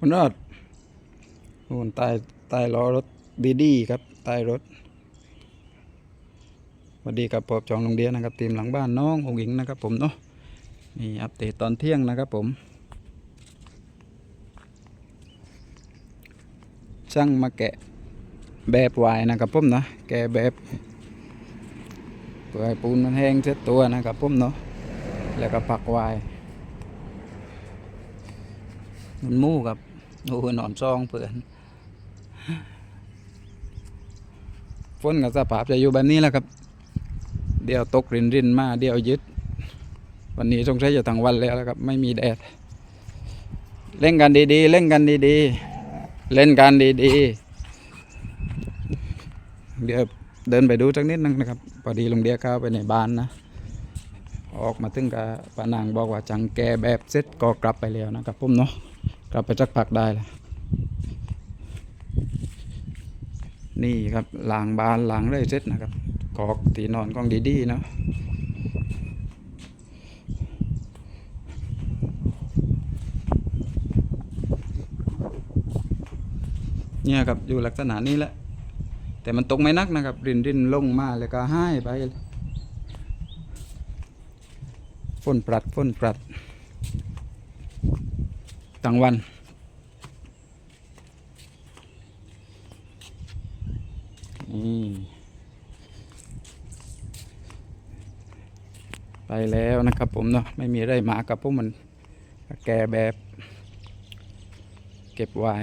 คุณอดโน่นต้ใต้ล้อรถดีดีครับใต้รถสวัสดีกับปอบจองโรงเรียนนะครับทีมหลังบ้านน้ององหญิงนะครับผมเนาะนี่อัปเดตตอนเที่ยงนะครับผมช่างมาแกะแบบวายนะครับผมนะแกะแบบเพื่อให้ปูนมันแห้งเสร็จตัวนะครับผมเนาะแล้วก็ปักวายมันมู่กับ โอ้โหนอนซองเพื่อนฝนกับสภาพจะอยู่แบบนี้แหละครับ เดี๋ยวตกรินรินมาเดี๋ยวยึด วันนี้สงสัยจะทั้งวันแล้วนะครับ ไม่มีแดด เล่นกันดีๆ เล่นกันดีๆ เล่นกันดีๆ เดี๋ยวเดินไปดูสักนิดนึงนะครับพอดีลุงเดียเข้าไปในบ้านนะ ออกมาถึงกับป้านางบอกว่าจังแกแบบเสร็จก็กลับไปแล้วนะครับผมเนาะ กลับไปจักพักได้ละนี่ครับหลังบานหลังเลยเสร็จนะครับกอกตีนอนกองดีๆเนาะเนี่ยครับอยู่ลักษณะนี้แหละแต่มันตกไม่นักนะครับ รินรินลงมาแล้วก็ให้ไปฝนปรัดฝนปรัด ต่างวัน นี่ไปแล้วนะครับผมเนาะไม่มีไรมากับพวกมันแกแบบ เก็บไว้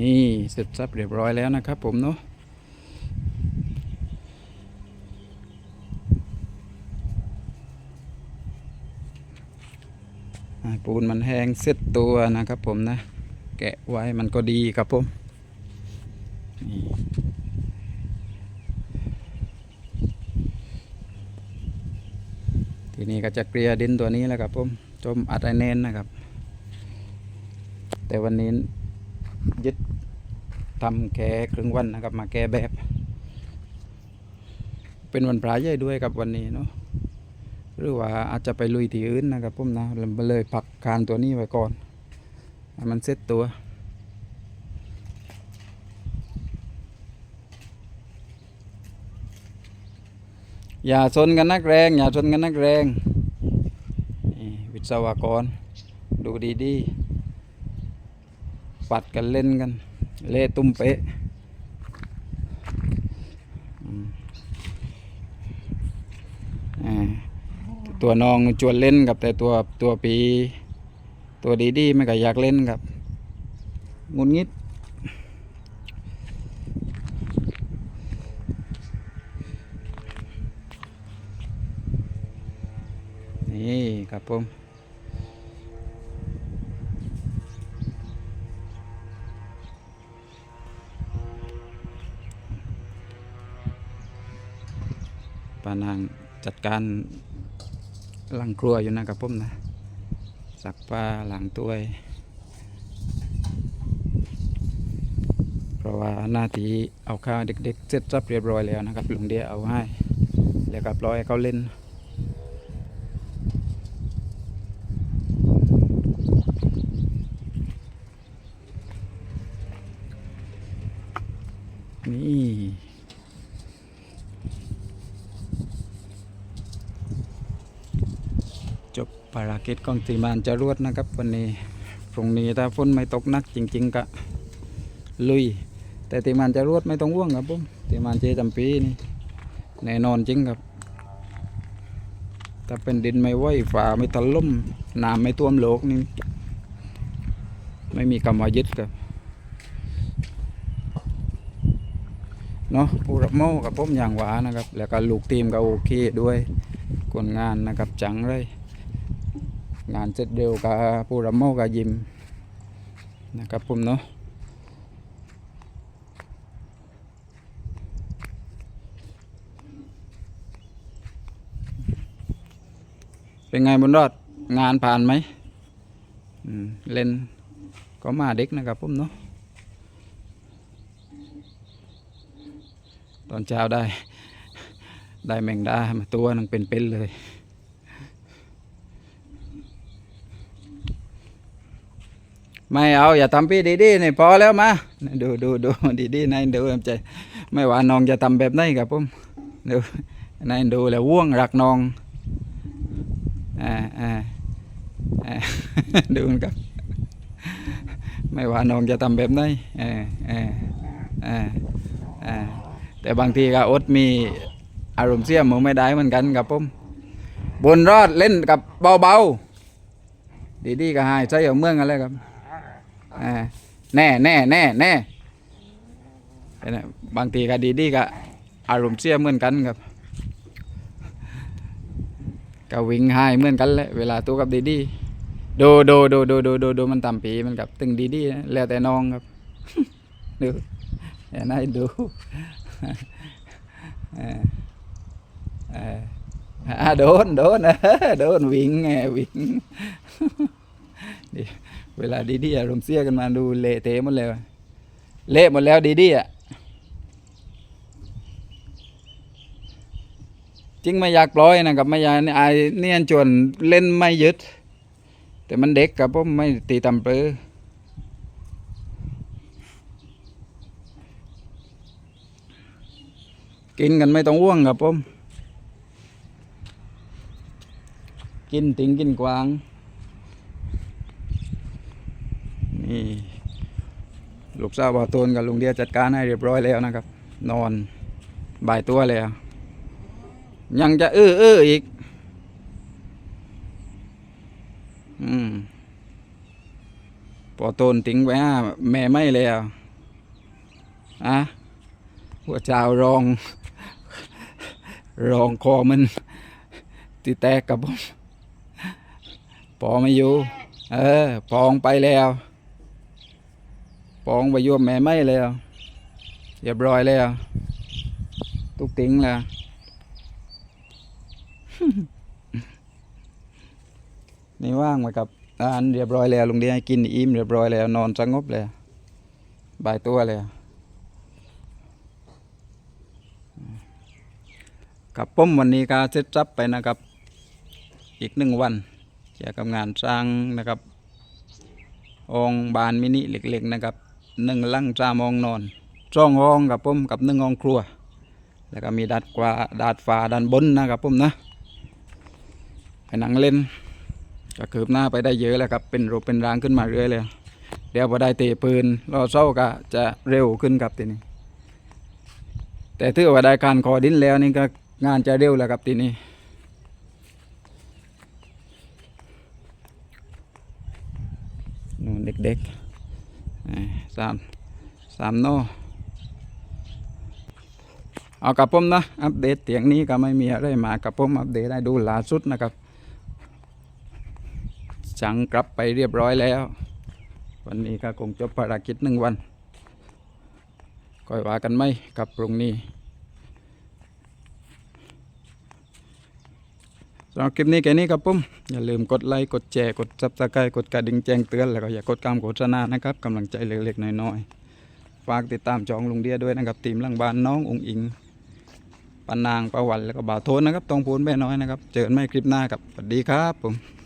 นี่ เสร็จสับเรียบร้อยแล้วนะครับผมเนาะปูนมันแห้งเสร็จตัวนะครับผมนะ แกะไว้มันก็ดีครับผมทีนี้ก็จะเกลี่ยดินตัวนี้แล้วครับผมจมอัดไอเน้นนะครับ แต่วันนี้ยึด ทำแค่ครึ่งวันนะครับ มาแก้แบบ เป็นวันพระใหญ่ด้วยครับวันนี้เนาะหรือว่าอาจจะไปลุยที่อื่นนะครับผมนะเราเลยพักการตัวนี้ไว้ก่อนให้มันเซ็ตตัวอย่าชนกันนักแรง อย่าชนกันนักแรงนี่วิศวกร ดูดีๆปัดกันเล่นกัน เละตุ้มเป๊ะตัวน้องชวนเล่นกับแต่ตัวตัวปี ตัวดีๆไม่ก็อยากเล่นครับงุนงิดนี่ครับผม ปานางจัดการหลังครัวอยู่นะครับผมนะสักผ้าหลังตัวยเพราะว่าหน้าที่เอาข้าวเด็กๆเสร็จสับเรียบร้อยแล้วนะครับลุงเดียเอาให้แล้วก็ปล่อยให้เขาเล่นนี่ จบภารกิจของทีมานจะรวดนะครับ วันนี้พรุ่งนี้ถ้าฝนไม่ตกหนักจริง ๆก็ลุย แต่ทีมานจะรวดไม่ต้องห่วงครับผมทีมานเจจำปีนี่แน่นอนจริงครับถ้าเป็นดินไม่ไหวฝ่าไม่ถล่มน้ำไม่ท่วมโลกนี่ไม่มีคำว่ายึดครับเนาะผู้รับเหมากับผมอย่างหวานะครับ แล้วก็ลูกทีมก็โอเคด้วยคนงานนะครับจังเลย งานเสร็จเร็วกับผู้รับเหมากับยิมนะครับผมเนาะเป็นไงบุญรอดงานผ่านไหมอืมเล่นก็มาเด็กนะครับผมเนาะตอนเช้าได้ ได้แมงดามาตัวนึงเป็นๆเลย ไม่เอาอย่าทำพี่ดีดีนี่พอแล้วมาดูดูดูดีดีนายดูใจ ไม่ว่าน้องจะทำแบบไหนครับผมดูนายดูแล้วว่วงรักน้องอ่าอ่าอ่าดูมันครับไม่ว่าน้องจะทำแบบไหนเออเออเออเออแต่บางทีก็อดมีอารมณ์เสียมือไม่ได้เหมือนกันครับผมบนรอดเล่นกับเบาๆดีๆก็หายใจเอาเมืองกันเลยครับ แน่แน่แน่แน่บางทีก็ดีดีก็อารมณ์เสียเหมือนกันครับก็วิ่งไห้เหมือนกันแหละเวลาตัวกับดีดีดูดูดูดูดูดูดูมันตามปีมันกับตึงดีดีแล้วแต่น้องครับดูเห็นไหมดูเออเอออ่าโดนโดนเออโดนวิ่งไงวิ่ง เวลาดีดีอารมณ์เสียกันมาดูเละเทะหมดเลยเละหมดแล้วดีดีอะจริงไม่อยากปล่อยนะครับไม่อยากไอ้เนี่ยจวนเล่นไม่ยึด แต่มันเด็กกับผมไม่ตีตำเปรือกินกันไม่ต้องว่วงครับผม กินติงกินกวาง นี่ลูกสาวบ่าวตูนกับลุงเดียจัดการให้เรียบร้อยแล้วนะครับ นอนบ่ายตัวแล้ว ยังจะอื้ออื้ออีก อืมพอตูนทิ้งไว้แม่ไม่แล้วอะหัวเจ้ารอง รองคอมันติแตกกับผมปอไม่อยู่ เออปองไปแล้ว ปองไปยวมแม่ไม่แล้วเรียบร้อยแล้วตุกติ้งแล้วนี่ว่างมากับอาหารเรียบร้อยแล้วลุงเดียกินอิ่มเรียบร้อยแล้ว นอนสงบแล้วบายตัวแล้วกับป้มวันนี้ก็เสร็จจับไปนะครับ อีกหนึ่งวันเกี่ยวกับงานสร้างนะครับองบานมินิเล็กๆนะครับ หนึ่งลังจามองนอนจ้องห้องกับผมกับหนึ่งห้องครัว แล้วก็มีดาดกว่าดาดฟ้าด้านบนนะครับผมนะไปนั่งเล่นก็คืบหน้าไปได้เยอะแล้วครับเป็นรูปเป็นรางขึ้นมาเรื่อยเลย เดี๋ยวพอได้เตะปืนรอเศร้าก็จะเร็วขึ้นครับทีนี้ แต่ถือว่าได้การขอดินแล้วนี่ก็งานจะเร็วแล้วครับทีนี้นู่นเด็กๆ สามสามโนเอากับผมนะอัปเดตเตียงนี้ก็ไม่มีอะไรมากับผมอัปเดตได้ดูล่าสุดนะครับจังกลับไปเรียบร้อยแล้ว วันนี้ก็คงจบภารกิจหนึ่งวันก็ว่ากันไหมกับพรุ่งนี้ำหรับคลิปนี้แค่นี้ครับผมอย่าลืมกดไลค์กดแชร์กดซับสไครต์กดกระดิ่งแจ้งเตือนแล้วก็อย่ากดกามโฆษณานะครับกำลังใจเล็กๆน้อยๆฝากติดตามจองลุงเดียด้วยนะครับทีมลังบ้านน้ององอิงปานางประวันแล้วก็บ่าวโทนนะครับตองพูนแม่น้อยนะครับ เจอกันใหม่คลิปหน้าครับสวัสดีครับผม